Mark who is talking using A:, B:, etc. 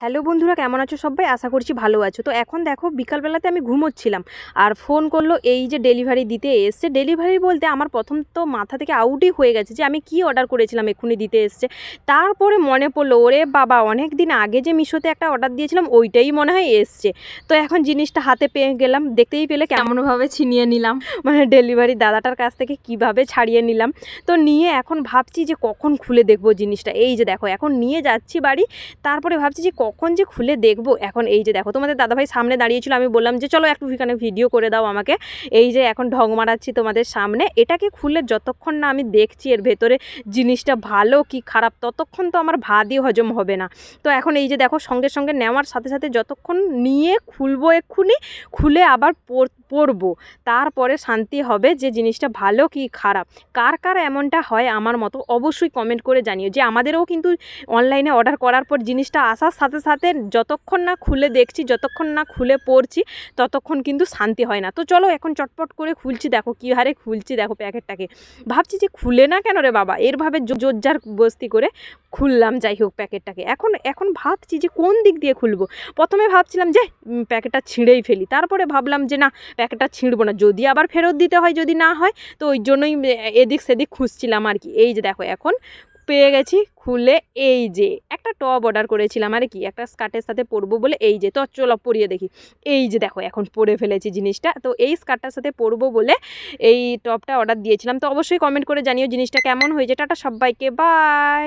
A: Hello বন্ধুরা কেমন আছো সবাই? আশা করছি ভালো আছো। তো এখন দেখো বিকালবেলাতে আমি ঘুমোচ্ছিলাম আর ফোন করল এই যে ডেলিভারি দিতে এসছে। ডেলিভারি বলতে আমার প্রথম তো মাথা থেকে আউটই হয়ে গেছে যে আমি কি অর্ডার করেছিলাম এক্ষুনি দিতে এসছে। তারপরে মনে পড়ল ওরে বাবা অনেক দিন আগে যে মিশোতে একটা অর্ডার দিয়েছিলাম ওইটাই মনে হয় এসছে। তো এখন জিনিসটা হাতে পেয়ে গেলাম দেখতেই পেলে কেমনভাবে ছিনিয়ে নিলাম। মানে ডেলিভারি দাদাটার কাছ থেকে কীভাবে ছাড়িয়ে নিলাম। তো নিয়ে এখন ভাবছি যে কখন খুলে দেখব জিনিসটা। এই যে দেখো এখন নিয়ে যাচ্ছি বাড়ি তারপরে ভাবছি যে কখন যে খুলে দেখব? এখন এই যে দেখো, তোমাদের দাদাভাই সামনে দাঁড়িয়েছিল, আমি বললাম যে, চলো একটু এখানে ভিডিও করে দাও আমাকে। এই যে এখন ঢং মারাচ্ছি তোমাদের সামনে। এটাকে খুলে যতক্ষণ না আমি দেখছি, এর ভেতরে জিনিসটা ভালো কি খারাপ, ততক্ষণ তো আমার ভাতই হজম হবে না। তো এখন এই যে দেখো, সঙ্গে সঙ্গে নেওয়ার সাথে সাথে যতক্ষণ নিয়ে খুলবো এক্ষুনি, খুলে আবার পর- পরবো তারপরে শান্তি হবে যে জিনিসটা ভালো কি খারাপ। কার কার এমনটা হয় আমার মতো অবশ্যই কমেন্ট করে জানিও। যে আমাদেরও কিন্তু অনলাইনে অর্ডার করার পর জিনিসটা আসার সাথে সাথে যতক্ষণ না খুলে দেখছি, যতক্ষণ না খুলে পড়ছি, ততক্ষণ কিন্তু শান্তি হয় না। তো চলো এখন চটপট করে খুলছি, দেখো কী হারে খুলছি, দেখো প্যাকেটটাকে। ভাবছি যে খুলে না কেন রে বাবা? এরভাবে জোরজার বস্তি করে খুললাম, যাই হোক প্যাকেটটাকে। এখন এখন ভাবছি যে কোন দিক দিয়ে খুলবো? প্রথমে ভাবছিলাম যে প্যাকেটটা ছিঁড়েই ফেলি। তারপরে ভাবলাম যে, না, প্যাকেটটা ছিঁড়বো না। যদি আবার ফেরত দিতে হয়, যদি না হয়, তো ওই জন্যই এদিক সেদিক খুঁজছিলাম আর কি। এই যে দেখো, এখন পেয়ে গেছি খুলে এই যে, একটা টপ অর্ডার করেছিলাম। আর কি, একটা স্কার্টের সাথে পরবো বলে এই যে, তো চলো পরিয়ে দেখি। এই যে দেখো, এখন পরে ফেলেছি জিনিসটা। তো এই স্কার্টটার সাথে পরবো বলে এই টপটা অর্ডার দিয়েছিলাম। তো অবশ্যই কমেন্ট করে জানিও জিনিসটা কেমন হয়েছে। টাটা সবাইকে বাই